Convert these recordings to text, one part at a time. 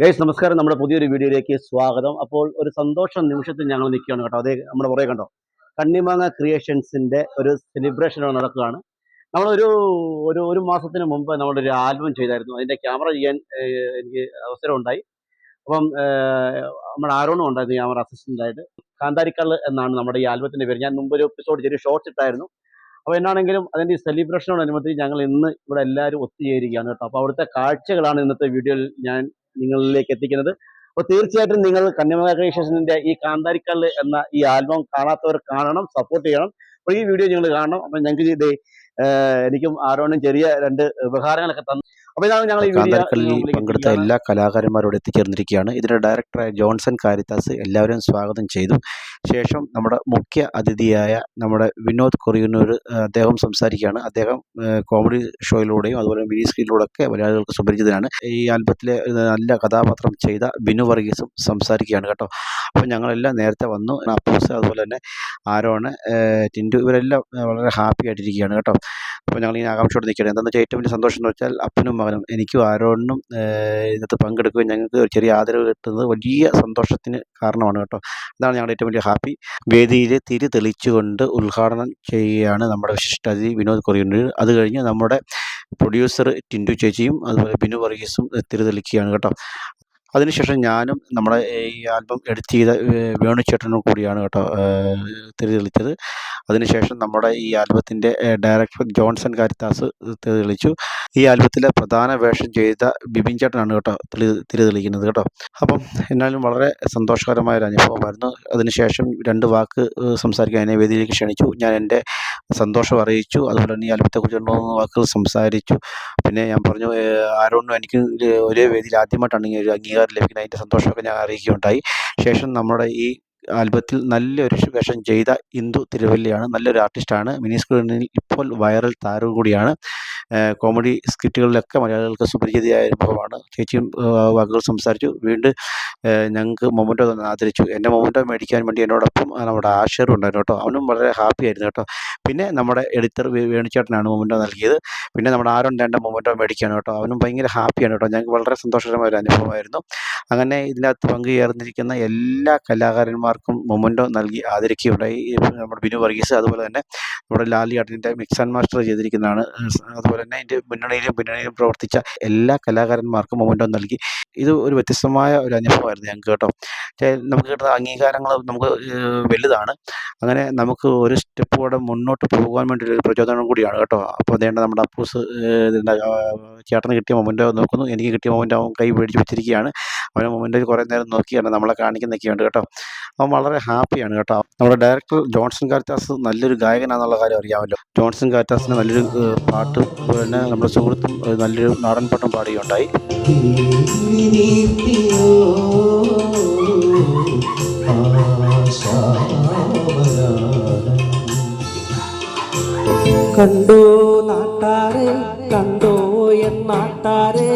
Guys നമസ്കാരം. നമ്മുടെ പുതിയൊരു വീഡിയോയിലേക്ക് സ്വാഗതം. അപ്പോൾ ഒരു സന്തോഷം നിമിഷത്തിൽ ഞങ്ങൾ നിൽക്കുകയാണ് കേട്ടോ. അതേ നമ്മുടെ പുറകെ കണ്ടോ? കണ്ണിമാങ്ങ ക്രിയേഷൻസിന്റെ ഒരു സെലിബ്രേഷൻ നടക്കുകയാണ്. നമ്മളൊരു ഒരു ഒരു മാസത്തിന് മുമ്പ് നമ്മളൊരു ആൽബം ചെയ്തായിരുന്നു. അതിന്റെ ക്യാമറ ചെയ്യാൻ എനിക്ക് അവസരം ഉണ്ടായി അപ്പം നമ്മുടെ ആരോണും ഉണ്ടായിരുന്നു ക്യാമറ അസിസ്റ്റന്റായിട്ട് കാന്താരിക്കള്ള് എന്നാണ് നമ്മുടെ ഈ ആൽബത്തിന്റെ പേര്. ഞാൻ മുമ്പ് ഒരു എപ്പിസോഡ് ചെറിയ ഷോർട്സ് ഇട്ടായിരുന്നു. അപ്പോൾ എന്നാണെങ്കിലും അതിന്റെ ഈ സെലിബ്രേഷനോടനുബന്ധിച്ച് ഞങ്ങൾ ഇന്ന് ഇവിടെ എല്ലാവരും ഒത്തുചേരുകയാണ് കേട്ടോ. അപ്പോൾ അവിടുത്തെ കാഴ്ചകളാണ് ഇന്നത്തെ വീഡിയോയിൽ ഞാൻ നിങ്ങളിലേക്ക് എത്തിക്കുന്നത്. അപ്പോൾ തീർച്ചയായിട്ടും നിങ്ങൾ ക്രിയേഷൻസിന്റെ ഈ കാന്താരിക്കല്ല് എന്ന ഈ ആൽബം കാണാത്തവർ കാണണം സപ്പോർട്ട് ചെയ്യണം. അപ്പോൾ ഈ വീഡിയോ നിങ്ങൾ കാണണം. അപ്പം ഞങ്ങൾക്ക് ഇത് എനിക്കും ആരോണും ചെറിയ രണ്ട് ഉപഹാരങ്ങളൊക്കെ തന്നു അപ്പോൾ ഇതാണ് ഞങ്ങൾ പങ്കെടുത്ത എല്ലാ കലാകാരന്മാരോട് എത്തിച്ചേർന്നിരിക്കുകയാണ്. ഇതിന്റെ ഡയറക്ടറായ ജോൺസൺ കാരിത്താസ് എല്ലാവരും സ്വാഗതം ചെയ്തു. ശേഷം നമ്മുടെ മുഖ്യ അതിഥിയായ നമ്മുടെ വിനോദ് കൊറിയന്നൂർ അദ്ദേഹം സംസാരിക്കുകയാണ്. അദ്ദേഹം കോമഡി ഷോയിലൂടെയും അതുപോലെ മിനി സ്ക്രീനിലൂടെ ഒക്കെ മലയാളികൾക്ക് സുപരിചിതനാണ്. ഈ ആൽബത്തിലെ നല്ല കഥാപാത്രം ചെയ്ത ബിനു വർഗീസും സംസാരിക്കുകയാണ് കേട്ടോ. അപ്പോൾ ഞങ്ങളെല്ലാം നേരത്തെ വന്നു. അപ്പോസ് അതുപോലെ തന്നെ ആരോണ് ടിൻഡു ഇവരെല്ലാം വളരെ ഹാപ്പി ആയിട്ടിരിക്കുകയാണ് കേട്ടോ. അപ്പോൾ ഞങ്ങൾ ഈ ആകാംക്ഷയോടെ നിൽക്കുകയാണ്. എന്താണെന്ന് വെച്ചാൽ ഏറ്റവും വലിയ സന്തോഷം എന്ന് വെച്ചാൽ അപ്പനും മകനും എനിക്കും ആരോണിനും ഇതിനകത്ത് പങ്കെടുക്കുകയും ഞങ്ങൾക്ക് ഒരു ചെറിയ ആദരവ് കിട്ടുന്നത് വലിയ സന്തോഷത്തിന് കാരണമാണ് കേട്ടോ. ഇതാണ് ഞങ്ങളുടെ ഏറ്റവും വലിയ ഹാപ്പി. വേദിയിൽ തിരി തെളിച്ചുകൊണ്ട് ഉദ്ഘാടനം ചെയ്യുകയാണ് നമ്മുടെ വിശിഷ്ടാതിഥി വിനോദ് കൊറിയുണ്ട് അത് കഴിഞ്ഞ് നമ്മുടെ പ്രൊഡ്യൂസർ ടിൻഡു ചേച്ചിയും അതുപോലെ ബിനു വർഗീസും തിരി തെളിക്കുകയാണ് കേട്ടോ. അതിനുശേഷം ഞാനും നമ്മുടെ ഈ ആൽബം എഡിറ്റ് ചെയ്ത വേണുചേട്ടനും വേണു കൂടിയാണ് കേട്ടോ തെളിച്ചത് അതിനുശേഷം നമ്മുടെ ഈ ആൽബത്തിന്റെ ഡയറക്ടർ ജോൺസൺ കാരിത്താസ് തെളിച്ചു ഈ ആൽബത്തിലെ പ്രധാന വേഷം ചെയ്ത ബിബിൻ ചേട്ടനാണ് കേട്ടോ തിരി തിരി തെളിക്കുന്നത് കേട്ടോ. അപ്പം എന്നാലും വളരെ സന്തോഷകരമായ ഒരു അനുഭവമായിരുന്നു. അതിനുശേഷം രണ്ട് വാക്ക് സംസാരിക്കാൻ എന്നെ വേദിയിലേക്ക് ക്ഷണിച്ചു. ഞാൻ എന്റെ സന്തോഷം അറിയിച്ചു. അതുപോലെ തന്നെ ഈ ആൽബത്തെക്കുറിച്ച് വാക്കുകൾ സംസാരിച്ചു. പിന്നെ ഞാൻ പറഞ്ഞു ആരോണിനും എനിക്ക് ഒരേ വേദിയിൽ ആദ്യമായിട്ടാണ് ഈ ഒരു അംഗീകാരം ലഭിക്കുന്നത്. അതിന്റെ സന്തോഷമൊക്കെ ഞാൻ അറിയിക്കുകയുണ്ടായി. ശേഷം നമ്മുടെ ഈ ആൽബത്തിൽ നല്ലൊരു വേഷം ചെയ്ത ഇന്ദു തിരുവല്ലിയാണ്. നല്ലൊരു ആർട്ടിസ്റ്റാണ്. മിനി സ്ക്രീനിൽ ഇപ്പോൾ വൈറൽ താരം കൂടിയാണ് കോമഡി സ്കിറ്റുകളിലൊക്കെ മലയാളികൾക്ക് സുപരിചിതയായ അനുഭവമാണ് ചേച്ചിയും വാക്കുകൾ സംസാരിച്ചു. വീണ്ടും ഞങ്ങൾക്ക് മൊമന്റോ തന്നെ ആദരിച്ചു. എന്റെ മൊമന്റോ മേടിക്കാൻ വേണ്ടി എന്നോടൊപ്പം നമ്മുടെ ആഷറും ഉണ്ടായിരുന്നു കേട്ടോ. അവനും വളരെ ഹാപ്പി ആയിരുന്നു കേട്ടോ. പിന്നെ നമ്മുടെ എഡിറ്റർ വേണിച്ചേട്ടനാണ് മൊമന്റോ നൽകിയത്. പിന്നെ നമ്മുടെ ആരോൺ രണ്ട് മൊമന്റോ മേടിക്കാണ് കേട്ടോ. അവനും ഭയങ്കര ഹാപ്പിയാണ് കേട്ടോ. ഞങ്ങൾക്ക് വളരെ സന്തോഷകരമായ ഒരു അനുഭവമായിരുന്നു. അങ്ങനെ ഇതിനകത്ത് പങ്കുചേർന്നിരിക്കുന്ന എല്ലാ കലാകാരന്മാർക്കും മൊമന്റോ നൽകി ആദരിക്കുകയുണ്ടായി. നമ്മുടെ ബിനു വർഗീസ് അതുപോലെ തന്നെ. നമ്മുടെ ലാലി ആട്ടിന്റെ മിക്സ് ആൻഡ് മാസ്റ്റർ ചെയ്തിരിക്കുന്നതാണ്. അതുപോലെ തന്നെ ഇതിന്റെ മുന്നണിയിലും പിന്നണിയിലും പ്രവർത്തിച്ച എല്ലാ കലാകാരന്മാർക്കും മൊമെന്റോ നൽകി. ഇത് ഒരു വ്യത്യസ്തമായ ഒരു അനുഭവമായിരുന്നു ഞങ്ങൾക്ക് കേട്ടോ. നമുക്ക് കിട്ടുന്ന അംഗീകാരങ്ങൾ നമുക്ക് വലുതാണ്. അങ്ങനെ നമുക്ക് ഒരു സ്റ്റെപ്പ് കൂടെ മുന്നോട്ട് പോകാൻ വേണ്ടി ഒരു പ്രചോദനം കൂടിയാണ് കേട്ടോ. അപ്പോൾ അതേണ്ട നമ്മുടെ അപ്പൂസ് ചേട്ടന് കിട്ടിയ മൊമെന്റോ നോക്കുന്നു. എനിക്ക് കിട്ടിയ മൊമെന്റോ അവൻ കൈ പിടിച്ച് വെച്ചിരിക്കുകയാണ്. അവനെ മൊമെന്റോ കുറേ നേരം നോക്കിയാണ് നമ്മളെ കാണിക്കുന്നൊക്കെയുണ്ട് കേട്ടോ. അവൻ വളരെ ഹാപ്പിയാണ് കേട്ടോ. നമ്മുടെ ഡയറക്ടർ ജോൺസൺ കാരിത്താസ് നല്ലൊരു ഗായകനാണെന്നുള്ള കാര്യം അറിയാമല്ലോ. ജോൺസൺ കാറ്റാസിന് നല്ലൊരു പാട്ട് പിന്നെ നമ്മുടെ സുഹൃത്തും നല്ലൊരു നാടൻ പാട്ടും പാടുകയുണ്ടായി കണ്ടോ നാട്ടാരെ കണ്ടോ എൻ നാട്ടാരെ?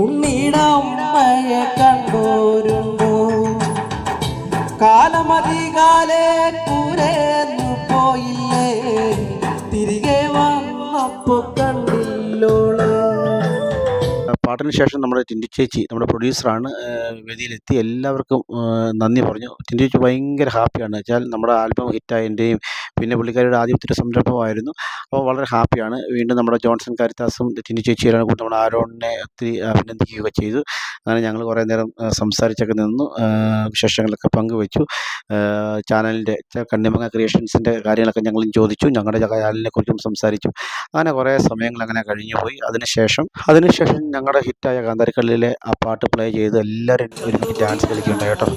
ഉണ്ണിടമ്മയെ കണ്ടോരുണ്ടോ? കാലമതികാലേ കൂരേന്നു പോയില്ലേ. തിരികെ പാട്ടിന് ശേഷം നമ്മുടെ ടിൻഡി ചേച്ചി നമ്മുടെ പ്രൊഡ്യൂസറാണ് വേദിയിലെത്തി. എല്ലാവർക്കും നന്ദി പറഞ്ഞു. ടിൻഡി ചേച്ചി ഭയങ്കര ഹാപ്പിയാണ് വെച്ചാൽ നമ്മുടെ ആൽബം ഹിറ്റായതിന്റെയും പിന്നെ പുള്ളിക്കാരിയുടെ ആദ്യത്തെ സംരംഭമായിരുന്നു. അപ്പോൾ വളരെ ഹാപ്പിയാണ്. വീണ്ടും നമ്മുടെ ജോൺസൺ കാരിത്താസും ടിനി ചേച്ചിയാണ് കൂടെ നമ്മുടെ ആരോണിനെ ഒത്തിരി അഭിനന്ദിക്കുകയൊക്കെ ചെയ്തു. അങ്ങനെ ഞങ്ങൾ കുറേ നേരം സംസാരിച്ചൊക്കെ നിന്നു. വിശേഷങ്ങളൊക്കെ പങ്കുവെച്ചു. ചാനലിന്റെ കണ്ണിമങ്ങ ക്രിയേഷൻസിന്റെ കാര്യങ്ങളൊക്കെ ഞങ്ങളും ചോദിച്ചു. ഞങ്ങളുടെ ചാനലിനെ കുറിച്ചും സംസാരിച്ചു. അങ്ങനെ കുറേ സമയങ്ങൾ അങ്ങനെ കഴിഞ്ഞുപോയി അതിനുശേഷം അതിനുശേഷം ഞങ്ങളുടെ ഹിറ്റായ കാന്താരിക്കള്ളിലെ ആ പാട്ട് പ്ലേ ചെയ്ത് എല്ലാവരും ഒരുമിച്ച് ഡാൻസ് കളിക്കുന്നുണ്ട് കേട്ടോ ും.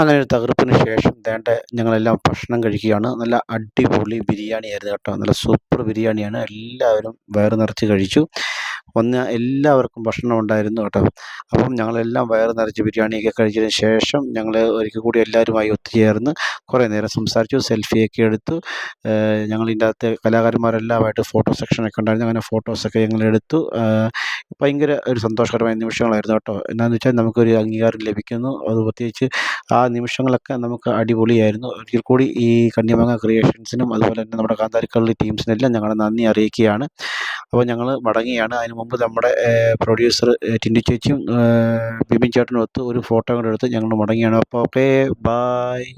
അങ്ങനെ ഒരു തകർപ്പിന് ശേഷം വേണ്ട ഞങ്ങളെല്ലാം ഭക്ഷണം കഴിക്കുകയാണ്. നല്ല അടിപൊളി ബിരിയാണി ആയിരുന്നു കേട്ടോ. നല്ല സൂപ്പർ ബിരിയാണിയാണ്. എല്ലാവരും വയറ് നിറച്ച് കഴിച്ചു. വന്ന എല്ലാവർക്കും ഭക്ഷണം ഉണ്ടായിരുന്നു കേട്ടോ. അപ്പം ഞങ്ങളെല്ലാം വയറ് നിറച്ച് ബിരിയാണിയൊക്കെ കഴിച്ചതിന് ശേഷം ഞങ്ങൾ ഒരിക്കൽ കൂടി എല്ലാവരുമായി ഒത്തുചേർന്ന് കുറേ നേരം സംസാരിച്ചു സെൽഫിയൊക്കെ എടുത്തു. ഞങ്ങളിന്റെ അകത്ത് കലാകാരന്മാരെല്ലാമായിട്ട് ഫോട്ടോ സെക്ഷനൊക്കെ ഉണ്ടായിരുന്നു. അങ്ങനെ ഫോട്ടോസൊക്കെ ഞങ്ങൾ എടുത്തു. ഭയങ്കര ഒരു സന്തോഷകരമായ നിമിഷങ്ങളായിരുന്നു കേട്ടോ. എന്നാന്ന് വെച്ചാൽ നമുക്കൊരു അംഗീകാരം ലഭിക്കുന്നു. അത് പ്രത്യേകിച്ച് ആ നിമിഷങ്ങളൊക്കെ നമുക്ക് അടിപൊളിയായിരുന്നു. ഒരിക്കൽ കൂടി ഈ കണ്ണിമാങ്ങ ക്രിയേഷൻസിനും അതുപോലെ തന്നെ നമ്മുടെ കാന്താരിക്കള്ളി ടീംസിനെല്ലാം ഞങ്ങളുടെ നന്ദി അറിയിക്കുകയാണ്. അപ്പോൾ ഞങ്ങൾ മടങ്ങിയാണ്. അതിന് മുമ്പ് നമ്മുടെ പ്രൊഡ്യൂസർ ടിൻഡി ചേച്ചിയും ബിബിൻ ചേട്ടനും ഒത്ത് ഒരു ഫോട്ടോ കൂടെ എടുത്ത് ഞങ്ങൾ മടങ്ങിയാണ്. അപ്പോൾ ഓക്കെ ബായ്